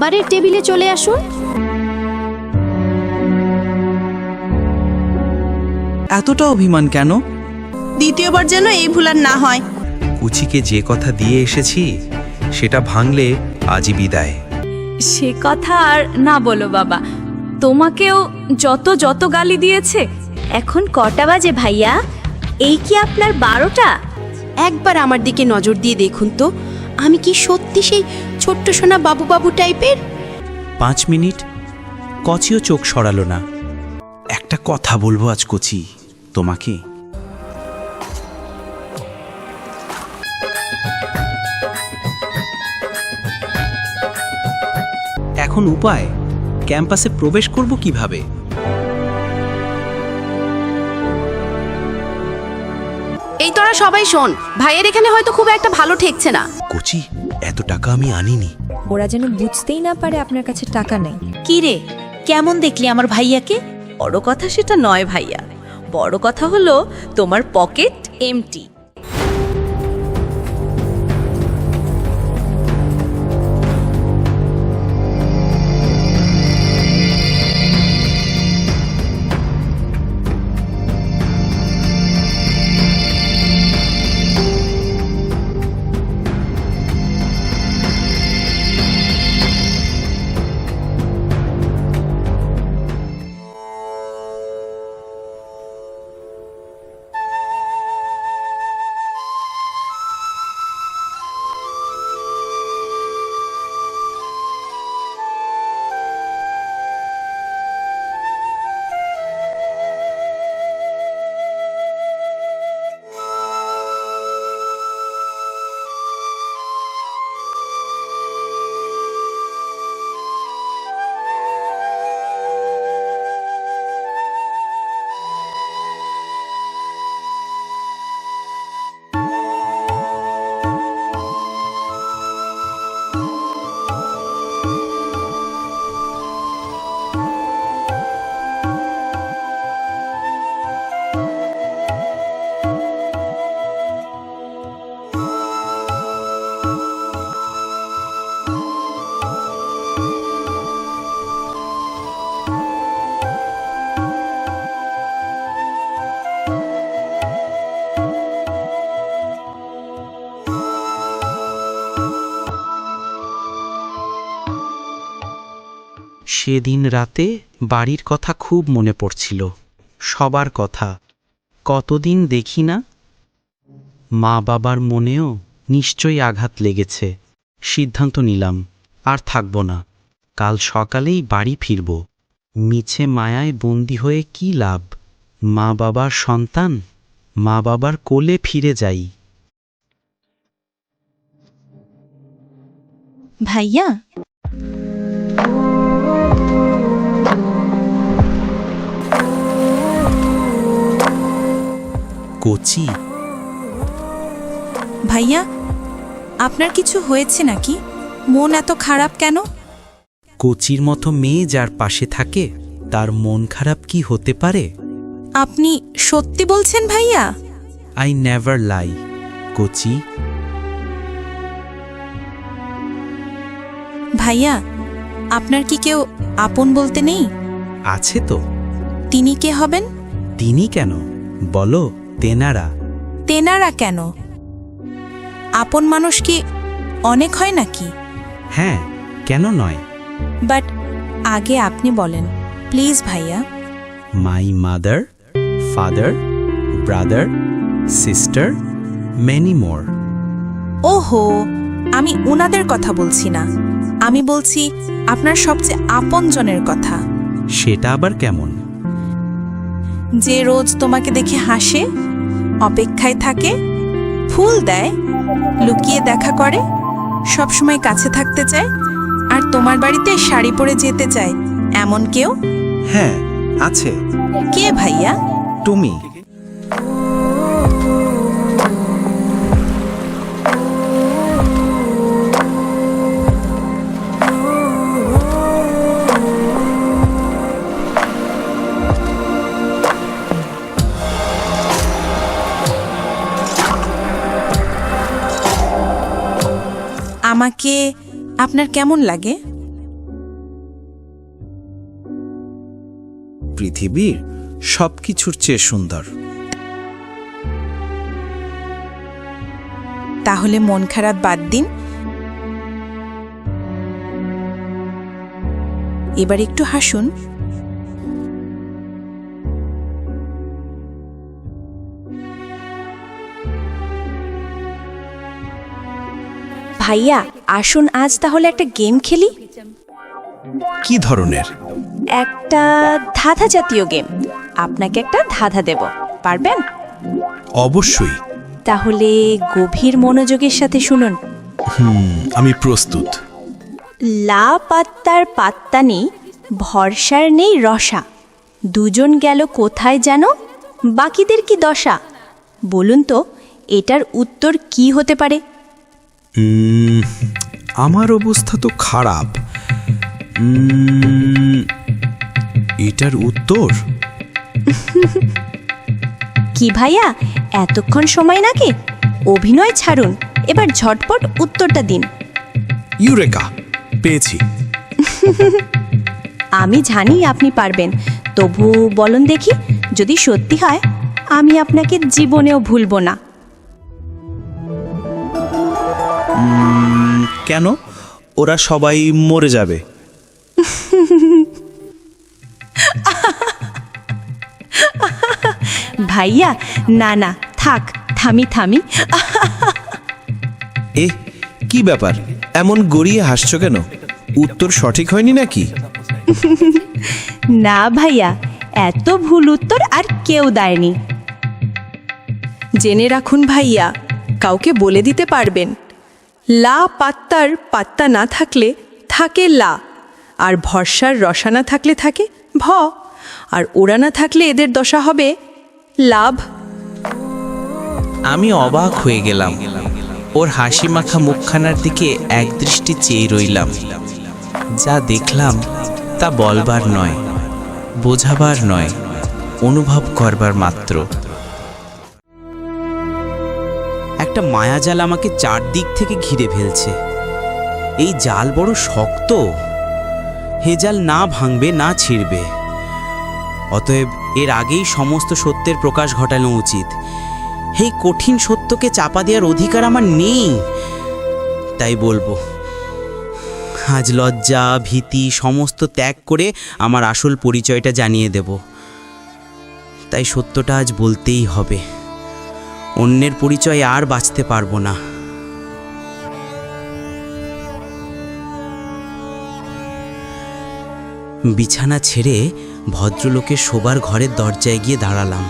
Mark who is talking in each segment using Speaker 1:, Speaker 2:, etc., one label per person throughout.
Speaker 1: খাবারের টেবিলে চলে আসুন।
Speaker 2: এতটা অভিমান কেন?
Speaker 3: দ্বিতীয়বার যেন এই ভুল আর না হয়।
Speaker 4: কুচিকে যে কথা দিয়ে এসেছি সেটা ভাঙলে আজই বিদায়।
Speaker 5: সে কথা আর না বলো বাবা। তোমাকেও যত যত গালি দিয়েছে।
Speaker 6: এখন কটা বাজে ভাইয়া? এই কি আপনার বারোটা?
Speaker 1: একবার আমার দিকে নজর দিয়ে দেখুন তো। আমি কি সত্যি সেই ছোট্ট সোনা বাবু বাবু টাইপের?
Speaker 2: পাঁচ মিনিট। কচিও চোখ সরালো না। একটা কথা বলব আজ, কচি। তোমাকে? এখন উপায়? ক্যাম্পাসে প্রবেশ করব কীভাবে?
Speaker 1: এই তোরা সবাই শোন ভাইয়ের এখানে হয়তো খুব একটা ভালো ঠেকছে না
Speaker 4: কুচি এত টাকা আমি আনিনি।
Speaker 7: ওরা যেন বুঝতেই না পারে আপনার কাছে টাকা নেই।
Speaker 8: কি রে? কেমন দেখলি আমার ভাইয়াকে? বড় কথা সেটা নয় ভাইয়া। বড় কথা হলো তোমার পকেট এমটি
Speaker 2: সেদিন রাতে বাড়ির কথা খুব মনে পড়ছিল। সবার কথা, কতদিন দেখি না? মা বাবার মনেও নিশ্চয়ই আঘাত লেগেছে। সিদ্ধান্ত নিলাম, আর থাকব না, কাল সকালেই বাড়ি ফিরব। মিছে মায়ায় বন্দি হয়ে কি লাভ? মা বাবার সন্তান, মা বাবার কোলে ফিরে যাই।
Speaker 8: ভাইয়া?
Speaker 2: কচি।
Speaker 9: ভাইয়া আপনার কিছু হয়েছে নাকি? মন এত খারাপ কেন?
Speaker 2: কচির মতো মেয়ে যার পাশে থাকে তার মন খারাপ কি হতে পারে?
Speaker 9: আপনি সত্যি বলছেন ভাইয়া?
Speaker 2: আই নেভার লাই কচি।
Speaker 9: ভাইয়া আপনার কি কেউ আপন বলতে নেই?
Speaker 2: আছে তো।
Speaker 9: তিনি কে হবেন?
Speaker 2: তিনি কেন? বলো। তেনারা।
Speaker 9: তেনারা কেন? আপন মানুষ কি অনেক হয় নাকি?
Speaker 2: হ্যাঁ কেন নয়?
Speaker 9: বাট আগে আপনি বলেন প্লিজ ভাইয়া।
Speaker 2: My mother father brother sister many more.
Speaker 9: ওহো আমি উনাদের কথা বলছি না। আমি বলছি আপনার সবচেয়ে আপনজনের কথা।
Speaker 2: সেটা আবার কেমন?
Speaker 9: যে রোজ তোমাকে দেখে হাসে অপেক্ষায় থাকে ফুল দেয় লুকিয়ে দেখা করে সবসময় কাছে থাকতে চায় আর তোমার বাড়িতে শাড়ি পরে যেতে চায় এমন কেউ?
Speaker 2: হ্যাঁ আছে।
Speaker 9: কে ভাইয়া?
Speaker 2: তুমি।
Speaker 9: আমাকে আপনার কেমন লাগে?
Speaker 10: পৃথিবীর সব কিছুর চেয়ে সুন্দর।
Speaker 11: তাহলে মন খারাপ বাদ দিন। এবার একটু হাসুন।
Speaker 9: ভাইয়া আসুন আজ তাহলে একটা গেম খেলি?
Speaker 10: কি ধরনের?
Speaker 9: একটা ধাঁধা জাতীয় গেম। আপনাকে একটা ধাঁধা দেব। পারবেন?
Speaker 10: অবশ্যই।
Speaker 9: তাহলে গভীর মনোযোগের সাথে শুনুন।
Speaker 10: হুম আমি প্রস্তুত।
Speaker 9: লা পাত্তার পাত্তা নেই ভরসার নেই রসা। দুজন গেল কোথায় যেন বাকিদের কি দশা? বলুন তো এটার উত্তর কি হতে পারে?
Speaker 10: আমার অবস্থা তো খারাপ। এটার উত্তর?
Speaker 9: কি ভাইয়া এতক্ষণ সময় নাকি? অভিনয় ছাড়ুন এবার ঝটপট উত্তরটা দিন।
Speaker 10: ইউরেকা পেয়েছি।
Speaker 9: আমি জানি আপনি পারবেন তবু বলুন দেখি যদি সত্যি হয় আমি আপনাকে জীবনেও ভুলবো না।
Speaker 10: কেন? ওরা সবাই মরে যাবে।
Speaker 9: ভাইয়া না না থাক থামি থামি।
Speaker 10: এ কি ব্যাপার? এমন গড়িয়ে হাসছো কেন? উত্তর সঠিক হয়নি নাকি?
Speaker 9: না ভাইয়া এত ভুল উত্তর আর কেউ দেয়নি।
Speaker 12: জেনে রাখুন ভাইয়া কাউকে বলে দিতে পারবেন। লা পাত্তার পাত্তা না থাকলে থাকে লা, আর ভরসার রসা না থাকলে থাকে ভ, আর ওরা না থাকলে এদের দশা হবে লাভ।
Speaker 2: আমি অবাক হয়ে গেলাম। ওর হাসি মাখা মুখখানার দিকে একদৃষ্টি চেয়ে রইলাম। যা দেখলাম তা বলবার নয়, বোঝাবার নয়, অনুভব করবার মাত্র। একটা মায়াজাল আমাকে চারদিক থেকে ঘিরে ফেলছে। এই জাল বড় শক্ত। হে জাল না ভাঙবে, না ছিঁড়বে। অতএব এর আগেই সমস্ত সত্যের প্রকাশ ঘটানো উচিত। এই কঠিন সত্যকে চাপা দেওয়ার অধিকার আমার নেই। তাই বলব, আজ লজ্জা, ভীতি, সমস্ত ত্যাগ করে আমার আসল পরিচয়টা জানিয়ে দেব। তাই সত্যটা আজ বলতেই হবে। অন্যের পরিচয় আর বাঁচতে পারব না। বিছানা ছেড়ে ভদ্রলোকের শোবার ঘরের দরজায় গিয়ে দাঁড়ালাম।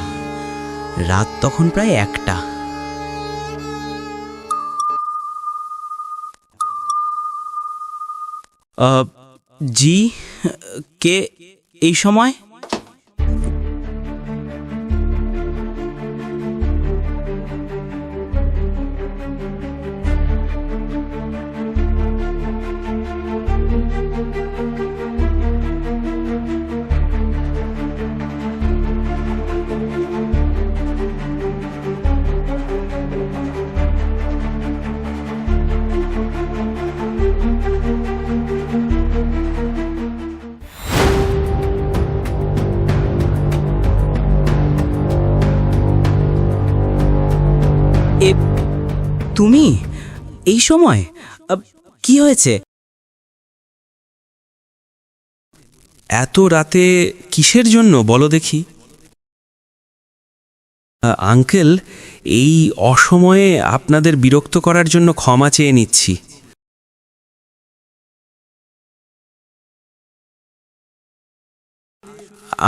Speaker 2: রাত তখন প্রায় একটা। জি, কে, এই সময়? তুমি? এই সময়? কি হয়েছে?
Speaker 10: এত রাতে কিসের জন্য বলো দেখি। আঙ্কেল, এই অসময়ে আপনাদের বিরক্ত করার জন্য ক্ষমা চেয়ে নিচ্ছি।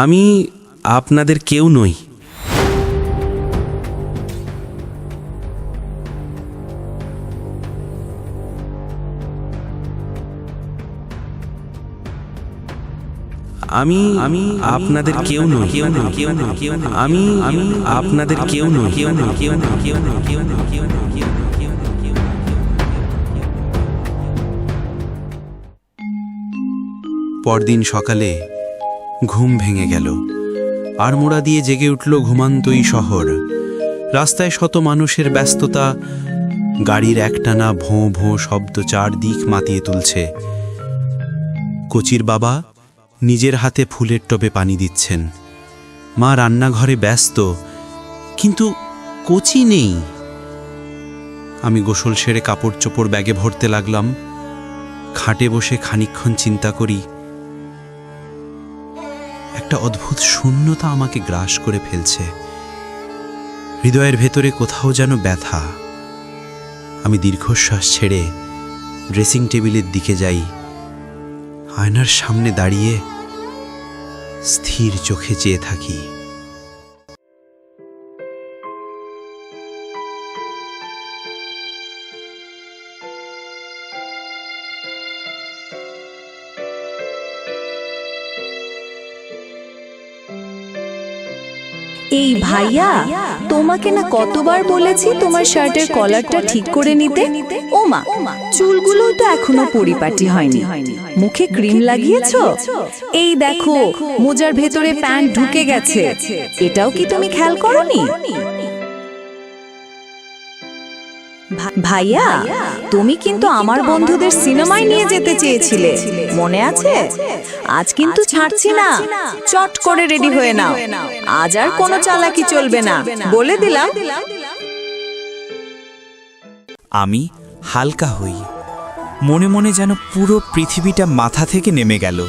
Speaker 10: আমি আপনাদের কেউ নই। আমি আমি আপনাদের কেউ নই কেউ নই কেউ না কেউ নই আমি আমি আপনাদের কেউ নই কেউ না কেউ না কেউ নই কেউ না কেউ নই কেউ নই পরদিন সকালে ঘুম ভেঙে গেল আর মোড়া দিয়ে জেগে উঠল ঘুমান্তই শহর রাস্তায় শত মানুষের ব্যস্ততা গাড়ির একটানা ভোঁ ভোঁ শব্দ চারদিক মাতিয়ে তুলছে কচির বাবা
Speaker 13: নিজের হাতে ফুলের টবে পানি দিচ্ছেন। মা রান্নাঘরে ব্যস্ত, কিন্তু কোচি নেই। আমি গোসল সেরে কাপড় চোপড় ব্যাগে ভরতে লাগলাম। খাটে বসে খানিকক্ষণ চিন্তা করি। একটা অদ্ভুত শূন্যতা আমাকে গ্রাস করে ফেলছে। হৃদয়ের ভেতরে কোথাও যেন ব্যথা। আমি দীর্ঘশ্বাস ছেড়ে ড্রেসিং টেবিলের দিকে যাই। আয়নার সামনে দাঁড়িয়ে স্থির চোখে চেয়ে থাকি।
Speaker 14: ভাইয়া, তোমাকে না কতবার বলেছি তোমার শার্টের কলারটা ঠিক করে নিতে? ও মা চুলগুলো তো এখনও পরিপাটি হয়নি। মুখে ক্রিম লাগিয়েছো? এই দেখো, মোজার ভেতরে প্যান্ট ঢুকে গেছে। এটাও কি তুমি খেয়াল করনি? ভাইয়া তুমি কিন্তু আমার বন্ধুদের সিনেমায় নিয়ে যেতে চেয়েছিলে মনে আছে? আজ কিন্তু ছাড়ছি না চট করে রেডি হয়ে নাও। আজ আর কোনো চালাকি চলবে না বলে দিলাম।
Speaker 15: আমি হালকা হই। মনে মনে যেন পুরো পৃথিবীটা মাথা থেকে নেমে গেল।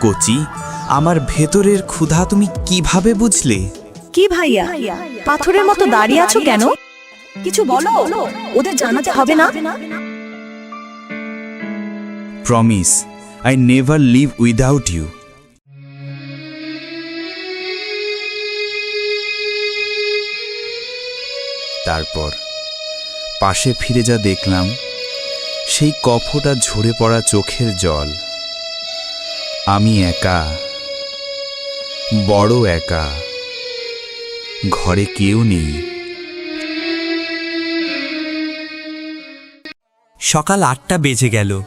Speaker 15: কচি আমার ভেতরের ক্ষুধা তুমি কীভাবে বুঝলে?
Speaker 14: কি ভাইয়া? পাথরের মতো দাঁড়িয়ে আছো কেন? কিছু বলো? ওদের জানাতে হবে না?
Speaker 15: Promise I never leave without you তারপর, পাশে ফিরে যা দেখলাম, সেই কফটা ঝরে পড়া চোখের জল। আমি একা, বড় একা। ঘরে কেউ নেই।
Speaker 2: সকাল আটটা বেজে গেল।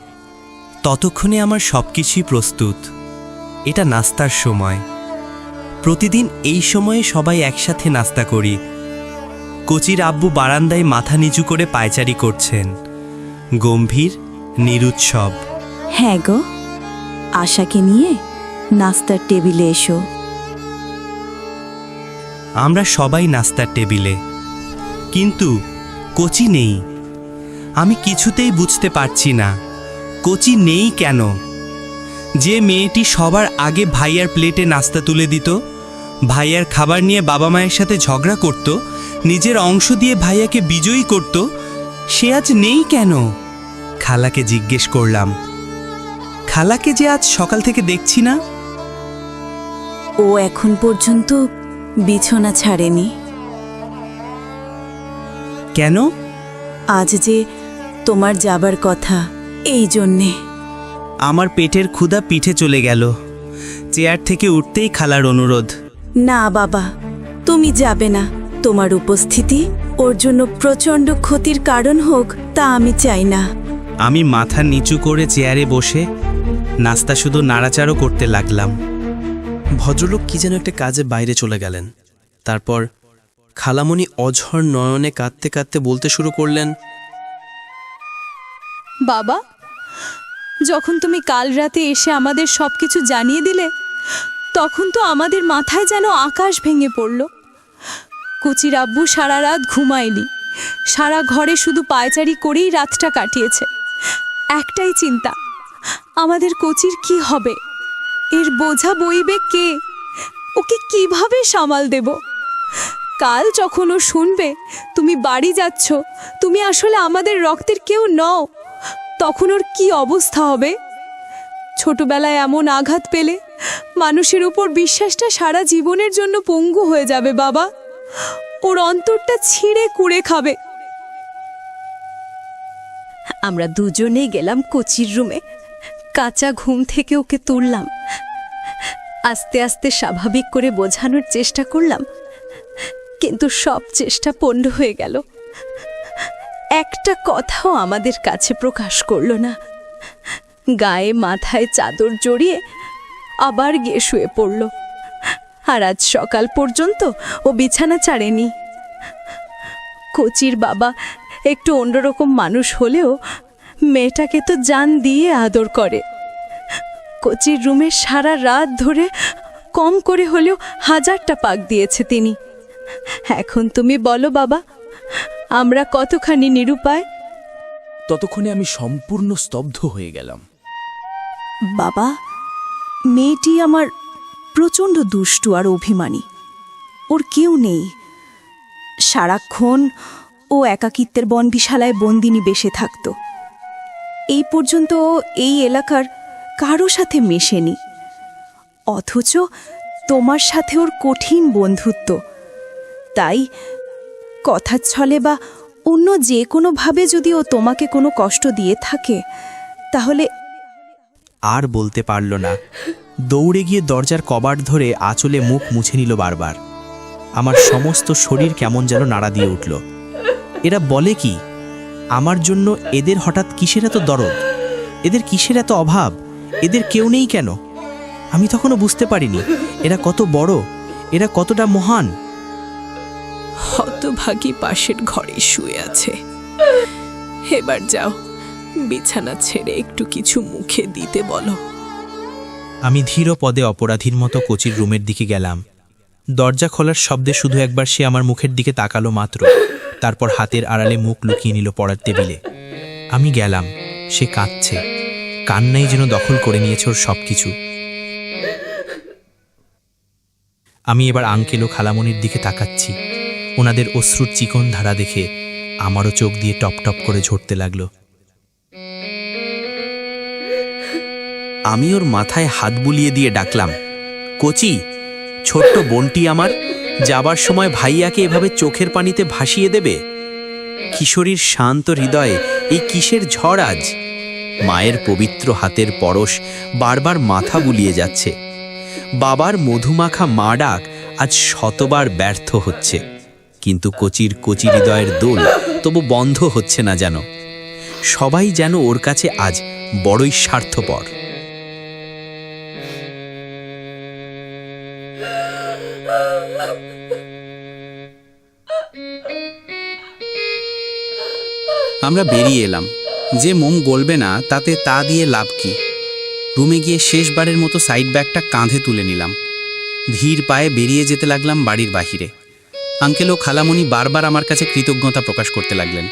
Speaker 2: ততক্ষণে আমার সব কিছুই প্রস্তুত। এটা নাস্তার সময়। প্রতিদিন এই সময়ে সবাই একসাথে নাস্তা করি। কচির আব্বু বারান্দায় মাথা নিচু করে পায়চারি করছেন। গম্ভীর নিরুৎসব।
Speaker 14: হ্যাঁ গো আশাকে নিয়ে নাস্তার টেবিলে এসো।
Speaker 2: আমরা সবাই নাস্তার টেবিলে। কিন্তু কচি নেই। আমি কিছুতেই বুঝতে পারছি না। কচি নেই কেন? যে মেয়েটি সবার আগে ভাইয়ার প্লেটে নাস্তা তুলে দিত ভাইয়ার খাবার নিয়ে বাবা মায়ের সাথে ঝগড়া করত নিজের অংশ দিয়ে ভাইয়াকে বিজয়ী করত সে আজ নেই কেন? খালাকে জিজ্ঞেস করলাম। খালাকে যে আজ সকাল থেকে দেখছি না।
Speaker 14: ও এখন পর্যন্ত বিছানা ছাড়েনি।
Speaker 2: কেন?
Speaker 14: আজ যে তোমার যাবার কথা এই জন্যে।
Speaker 2: আমার পেটের ক্ষুধা পিঠে চলে গেল। চেয়ার থেকে উঠতেই খালার অনুরোধ।
Speaker 14: না বাবা তুমি যাবে না। তোমার উপস্থিতি ওর জন্য প্রচণ্ড ক্ষতির কারণ হোক তা আমি চাই না।
Speaker 2: আমি মাথা নিচু করে চেয়ারে বসে নাস্তা শুধু নাড়াচাড়ও করতে লাগলাম।
Speaker 16: ভদ্রলোক কি যেন একটা কাজে বাইরে চলে গেলেন। তারপর খালামণি অঝর নয়নে কাঁদতে কাঁদতে বলতে শুরু করলেন
Speaker 9: বাবা, যখন তুমি কাল রাতে এসে আমাদের সব কিছু জানিয়ে দিলে, তখন তো আমাদের মাথায় যেন আকাশ ভেঙে পড়ল। কুচির আব্বু সারা রাত ঘুমায়নি। সারা ঘরে শুধু পায়চারি করেই রাতটা কাটিয়েছে। একটাই চিন্তা, আমাদের কোচির কি হবে? এর বোঝা বইবে কে? ওকে কীভাবে সামাল দেব? কাল যখন ও শুনবে, তুমি বাড়ি যাচ্ছ, তুমি আসলে আমাদের রক্তের কেউ নও। তখন ওর কি অবস্থা হবে? ছোটবেলায় এমন আঘাত পেলে মানুষের উপর বিশ্বাসটা সারা জীবনের জন্য পঙ্গু হয়ে যাবে, বাবা। ওর অন্তরটা ছিঁড়ে কুড়ে খাবে। আমরা দুজনেই গেলাম কোচির রুমে। কাঁচা ঘুম থেকে ওকে তুললাম। আস্তে আস্তে স্বাভাবিক করে বোঝানোর চেষ্টা করলাম। কিন্তু সব চেষ্টা পণ্ড হয়ে গেল। একটা কথাও আমাদের কাছে প্রকাশ করল না। গায়ে মাথায় চাদর জড়িয়ে আবার গিয়ে শুয়ে পড়ল। আর আজ সকাল পর্যন্ত ও বিছানা ছাড়েনি। কোচির বাবা একটু অন্যরকম মানুষ হলেও মেয়েটাকে তো জান দিয়ে আদর করে। কোচির রুমে সারা রাত ধরে কম করে হলেও হাজারটা পাক দিয়েছে তিনি। এখন তুমি বলো বাবা আমরা কতখানি নিরুপায়?
Speaker 17: ততক্ষণে আমি সম্পূর্ণ স্তব্ধ হয়ে গেলাম।
Speaker 8: বাবা মেয়েটি আমার প্রচণ্ড দুষ্টু আর অভিমানী। ওর কেউ নেই। সারাক্ষণ ও একাকিত্বের বনবিশালায় বন্দিনী বেসে থাকত। এই পর্যন্ত ও এই এলাকার কারও সাথে মেশেনি। অথচ তোমার সাথে ওর কঠিন বন্ধুত্ব। তাই কথার ছলে বা অন্য যে কোনোভাবে যদি ও তোমাকে কোনো কষ্ট দিয়ে থাকে, তাহলে
Speaker 18: আর বলতে পারল না। দৌড়ে গিয়ে দরজার কবাট ধরে আঁচলে মুখ মুছে নিল বারবার। আমার সমস্ত শরীর কেমন যেন নাড়া দিয়ে উঠল। এরা বলে কি, আমার জন্য এদের হঠাৎ কিসের এত দরদ? এদের কিসের এত অভাব? এদের কেউ নেই কেন? আমি তখনও বুঝতে পারিনি, এরা কত বড়? এরা কতটা মহান?
Speaker 3: হতভাগী পাশের ঘরে শুয়ে আছে। এবার যাও, বিছানা ছেড়ে একটু কিছু মুখে দিতে বলো।
Speaker 18: আমি ধীর পদে অপরাধীর মতো কোচির রুমের দিকে গেলাম। দরজা খোলার শব্দে শুধু একবার সে আমার মুখের দিকে তাকালো মাত্র। তারপর হাতের আড়ালে মুখ লুকিয়ে নিল পড়ার টেবিলে। আমি গেলাম, সে কাঁদছে। কান্নাই যেন দখল করে নিয়েছে ওর সব কিছু আমি এবার আঙ্কেল ও খালামনির দিকে তাকাচ্ছি। ওনাদের অশ্রুর চিকন ধারা দেখে আমারও চোখ দিয়ে টপ টপ করে ঝরতে লাগল।
Speaker 2: আমি ওর মাথায় হাত বুলিয়ে দিয়ে ডাকলাম, কচি, ছোট্ট বোনটি আমার, যাবার সময় ভাইয়াকে এভাবে চোখের পানিতে ভাসিয়ে দেবে? কিশোরীর শান্ত হৃদয়ে এই কিসের ঝড় আজ? মায়ের পবিত্র হাতের পরশ বারবার মাথা বুলিয়ে যাচ্ছে। বাবার মধুমাখা মা ডাক আজ শতবার ব্যর্থ হচ্ছে। কিন্তু কচির কচি হৃদয়ের দোল তবু বন্ধ হচ্ছে না যেন। সবাই যেন ওর কাছে আজ বড়ই স্বার্থপর। আমরা বেরিয়ে এলাম। যে মোম গলবে না, তাতে তা দিয়ে লাভ কি? রুমে গিয়ে শেষবারের মতো সাইড ব্যাগটা কাঁধে তুলে নিলাম। ধীর পায়ে বেরিয়ে যেতে লাগলাম বাড়ির বাহিরে। আঙ্কেল ও খালামণি বারবার আমার কাছে কৃতজ্ঞতা প্রকাশ করতে লাগলেন।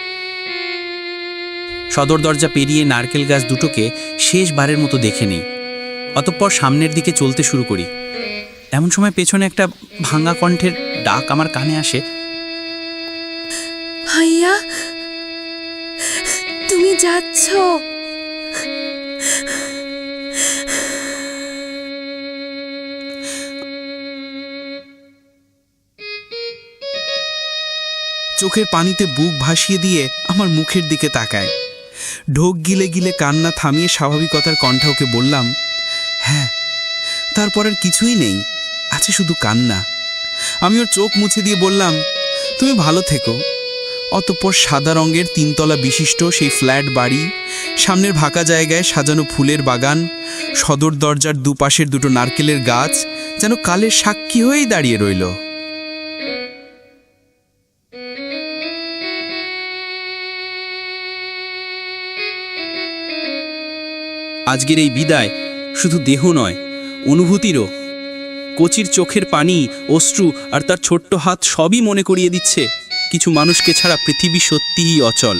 Speaker 2: সদর দরজা পেরিয়ে নারকেল গাছ দুটোকে শেষবারের মতো দেখে নিই। অতঃপর সামনের দিকে চলতে শুরু করি। এমন সময় পেছনে একটা ভাঙা কণ্ঠের ডাক আমার কানে আসে।
Speaker 9: ভাইয়া, তুমি যাচ্ছ?
Speaker 2: চোখের পানিতে বুক ভাসিয়ে দিয়ে আমার মুখের দিকে তাকায়। ঢোক গিলে গিলে কান্না থামিয়ে স্বাভাবিকতার কণ্ঠে ওকে বললাম হ্যাঁ তারপর আর কিছুই নেই, আছে শুধু কান্না। আমি ওর চোখ মুছে দিয়ে বললাম, তুমি ভালো থেকো। অতঃপর সাদা রঙের তিনতলা বিশিষ্ট সেই ফ্ল্যাট বাড়ি, সামনের ফাঁকা জায়গায় সাজানো ফুলের বাগান, সদর দরজার দুপাশের দুটো নারকেলের গাছ যেন কালের সাক্ষী হয়েই দাঁড়িয়ে রইল। আজকের এই বিদায় শুধু দেহ নয়, অনুভূতিরও। কচির চোখের পানি, অশ্রু আর তার ছোট্ট হাত সবই মনে করিয়ে দিচ্ছে, কিছু মানুষকে ছাড়া পৃথিবী সত্যিই অচল।